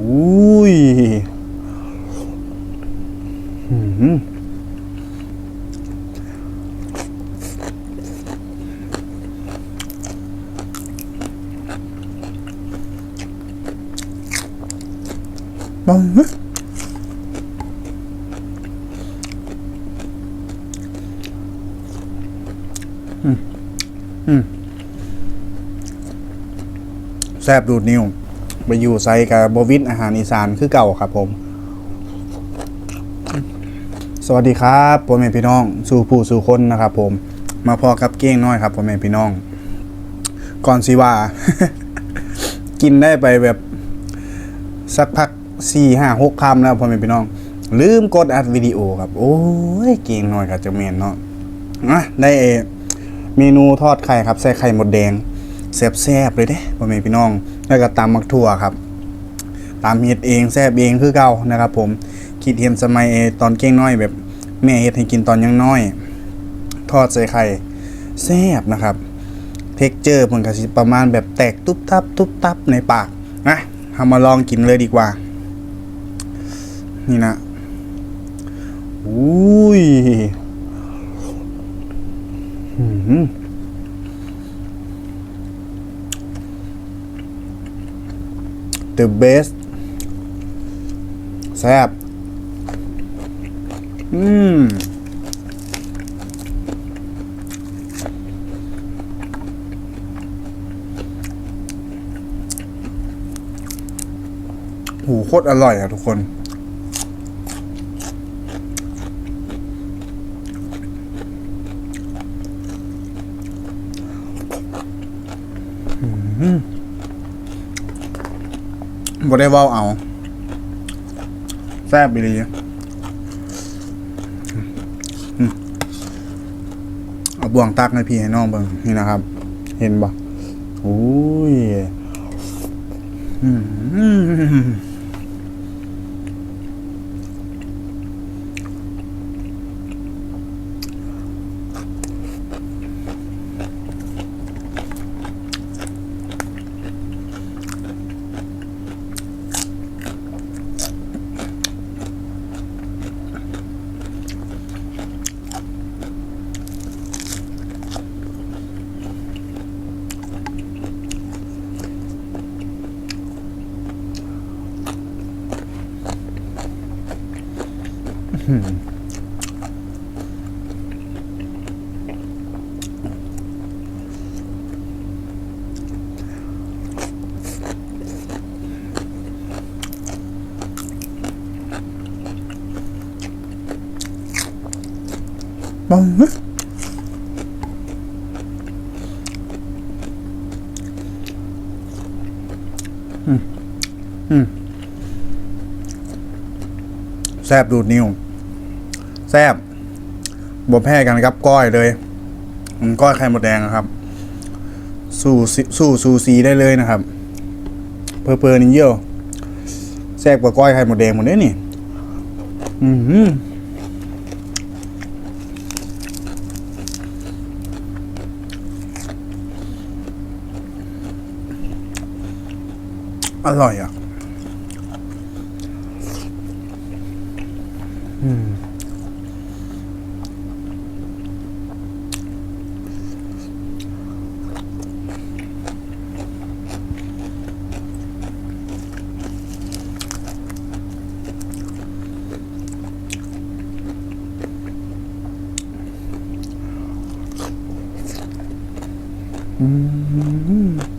อุ้ยหืมบังเฮ้ยอืมอืมแซบดูดนิ้ว ไปอยู่ไซกับบวิทอาหารอีสานคือเก่าครับผม สวัสดีครับพ่อแม่พี่น้อง สู่ผู้สู่คนนะครับผม มาพอกับเก้งน้อยครับพ่อแม่พี่น้อง ก่อนสิว่า กินได้ไปแบบสักพักสี่ห้าหกคำแล้วพ่อแม่พี่น้อง ลืมกดอัดวิดีโอครับ โอ้ยเก่งน้อยกับจะเมียนเนาะอะได้เอเมนูทอดไข่ครับใส่ไข่หมดแดงแซ่บๆเลยเด้พ่อแม่พี่น้องแล้วก็ตำมักถั่วครับตามเฮ็ดเองแซ่บเองคือเก่านะครับ ผมคิดเห็นสมัยตอนเก้งน้อยแบบแม่เฮ็ดให้กินตอนยังน้อย ทอดใส่ไข่แซ่บนะครับเท็กเจอร์มันก็สิประมาณแบบแตกตุ๊บตับตุ๊บตับในปากนะทำมาลองกินเลยดีกว่า นี่นะอุ้ยหืม the best แซ่บอืมหูโคตรอร่อยอะทุกคน อือ บ่ได้เว้าเอาแซ่บไปเลยอืมเอาบ่วงตักให้พี่ให้น้องเบิ่งนี่นะครับ เห็นบ่โอ้ยอืม บังเฮ้ยอืม อืม แซบดูดนิ้ว แซบบ่แพ้กันครับ ก้อยเลยอืมก้อยไข่มดแดงอะครับ สู้สู้ซูซีได้เลยนะครับ เพอเพอนี่เยี่ยวแซ่บกว่าก้อยไข่มดแดงหมดเลยนี่อือหือร่อยอะ อืม 嗯嗯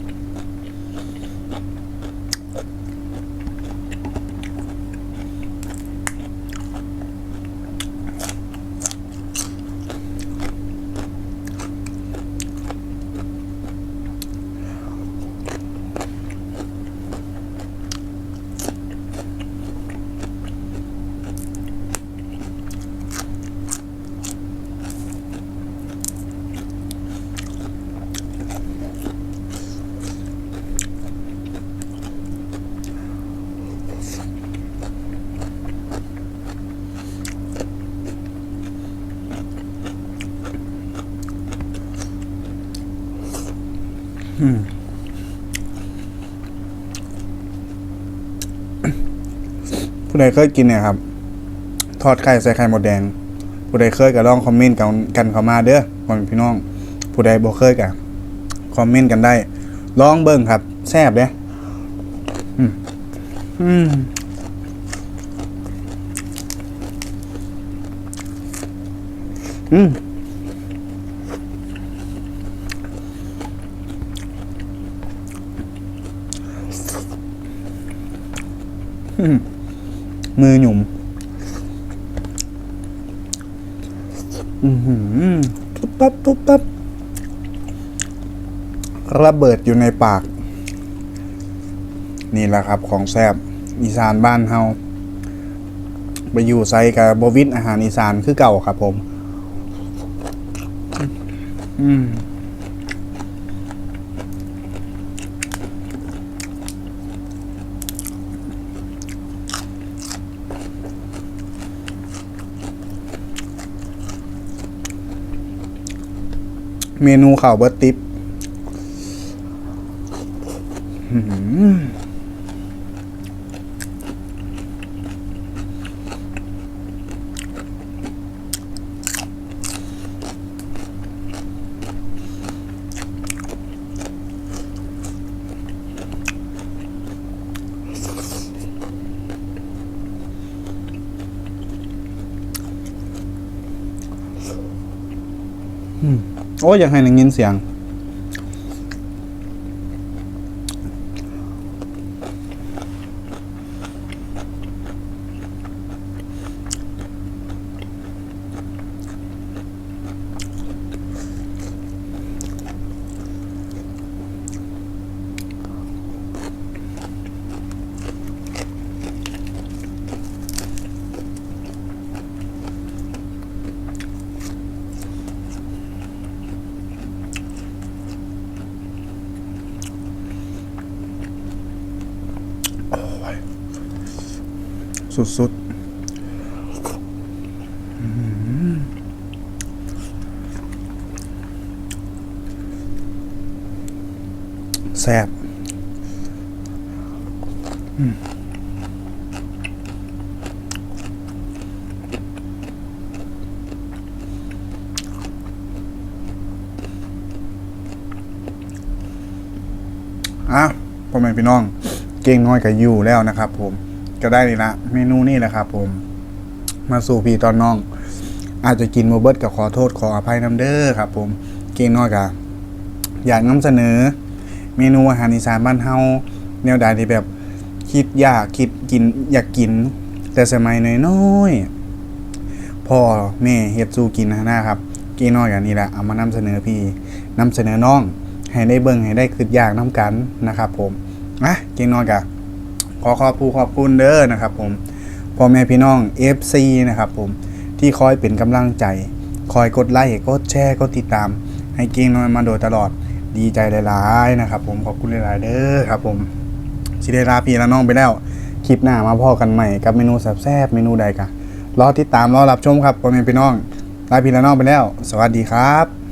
ผู้ใดเคยกินเนี่ยครับ ทอดไข่ใส่ไข่หมดแดง ผู้ใดเคยก็ลองคอมเมนต์กันกันเข้ามาเด้อพ่อพี่น้อง ผู้ใดบ่เคยก็คอมเมนต์กันได้ ลองเบิ่งครับ แซ่บเด้อืมอืมอืม มือหยุ่มปุ๊บปั๊บปุ๊บปั๊บระเบิดอยู่ในปาก นี่แหละครับของแซบอีสานบ้านเฮาไปอยู่ไซกับบวิดอาหารอีสานคือเก่าครับผม อืม เมนูข่าวเบิร์ติปอื้อหือ โอ้ยอยากให้หนังยินเสียง สุดๆอืแซ่บอะพ่อแม่พี่น้อง เก่งน้อยกับยูแล้วนะครับผม ก็ได้เลยละเมนูนี่แหละครับผม มาสู่พี่ตอนน้อง อาจจะกินโมเบิร์ตกับขอโทษขออภัยน้ำเด้อครับ ผมเก่งน้อยกับอยากนำเสนอ เมนูอาหารอีสานบ้านเฮาแนวใดที่แบบคิดอยากคิดกินอยากกิน แต่สมัยน้อยๆพ่อแม่เฮ็ดสู่กินนะครับเก่งน้อยกันนี่แหละเอามานำเสนอพี่นำเสนอน้องให้ได้เบิ่งให้ได้คิดอยากน้ำกันนะครับ ผมนะเก่งน้อยกะ ขอขอบผู้ขอบคุณเด้อนะครับผมพ่อแม่พี่น้อง FC นะครับผมที่คอยเป็นกำลังใจ คอยกดไลค์กดแชร์กดติดตาม ให้เก่งน้อยมาโดยตลอดดีใจหลายๆนะครับผมขอบคุณหลายๆเด้อครับผมสิได้ลาพี่และน้องไปแล้ว คลิปหน้ามาพอกันใหม่กับเมนูแซ่บๆเมนูใดกะรอติดตามรอรับชมครับพ่อแม่พี่น้องลาพี่และน้องไปแล้ว สวัสดีครับ